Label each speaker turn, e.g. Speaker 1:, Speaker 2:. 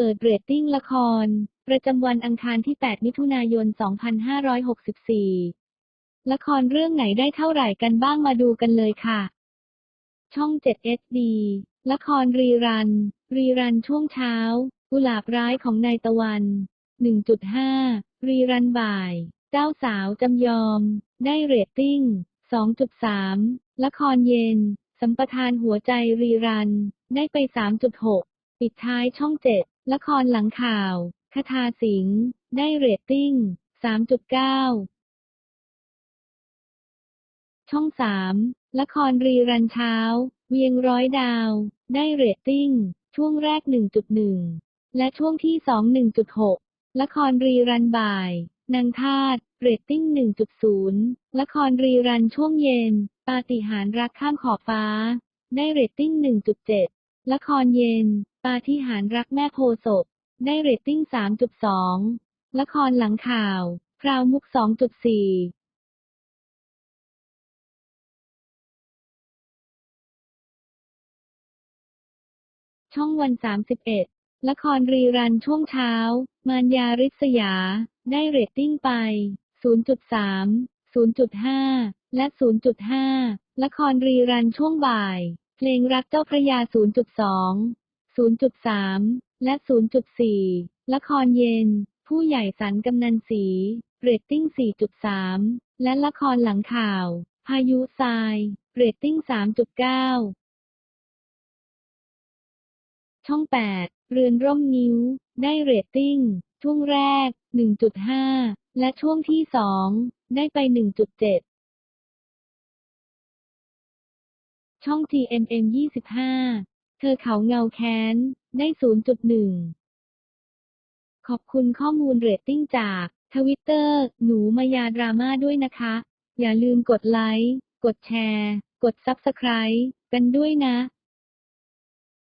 Speaker 1: เปิดเรตติ้งละคร ประจำวันอังคารที่ 8 มิถุนายน 2564 ละครเรื่องไหนได้เท่าไหร่กันบ้างมาดูกันเลยค่ะ ช่อง 7 HD ละครรีรัน รีรันช่วงเช้า กุหลาบร้ายของนายตะวัน 1.5 รีรันบ่าย เจ้าสาวจำยอม ได้เรตติ้ง 2.3 ละครเย็น สัมปทานหัวใจรีรัน ได้ไป 3.6 ปิดท้ายช่อง 7 ละครหลังข่าว คทาสิงห์ ได้เรตติ้ง 3.9 ช่อง 3 ละครรีรันเช้า เวียงร้อยดาว ได้เรตติ้ง ช่วงแรก 1.1 และช่วงที่ 2 1.6 ละครรีรันบ่าย นางทาตเรตติ้ง 1.0 ละครรีรันช่วงเย็น ปาฏิหาริย์รักข้ามขอบฟ้า ได้เรตติ้ง 1.7 ละครเย็นาฏิหาริย์รักแม่โพศพ ได้เรตติ้ง 3.2 ละครหลังข่าว พราวมุก 2.4ช่องวัน 31 ละครรีรันช่วงเช้า มารยาริษยา ได้เรตติ้งไป 0.3 0.5 และ 0.5 ละครรีรันช่วงบ่าย เพลงรักเจ้าพระยา 0.2 0.3 และ 0.4 ละครเย็น ผู้ใหญ่สันกำนันสี เรตติ้ง 4.3 และละครหลังข่าว พายุทราย เรตติ้ง 3.9 ช่อง 8 เรือนร่มนิ้ว ได้เรตติ้ง ช่วงแรก 1.5 และช่วงที่ 2 ได้ไป 1.7ช่อง GMM 25 เธอเขาเงาแค้น ได้ 0.1 ขอบคุณข้อมูลเรตติ้งจากทวิตเตอร์ หนูมายาดราม่าด้วยนะคะ อย่าลืมกดไลค์ กดแชร์ กดซับสไคร b e กันด้วยนะ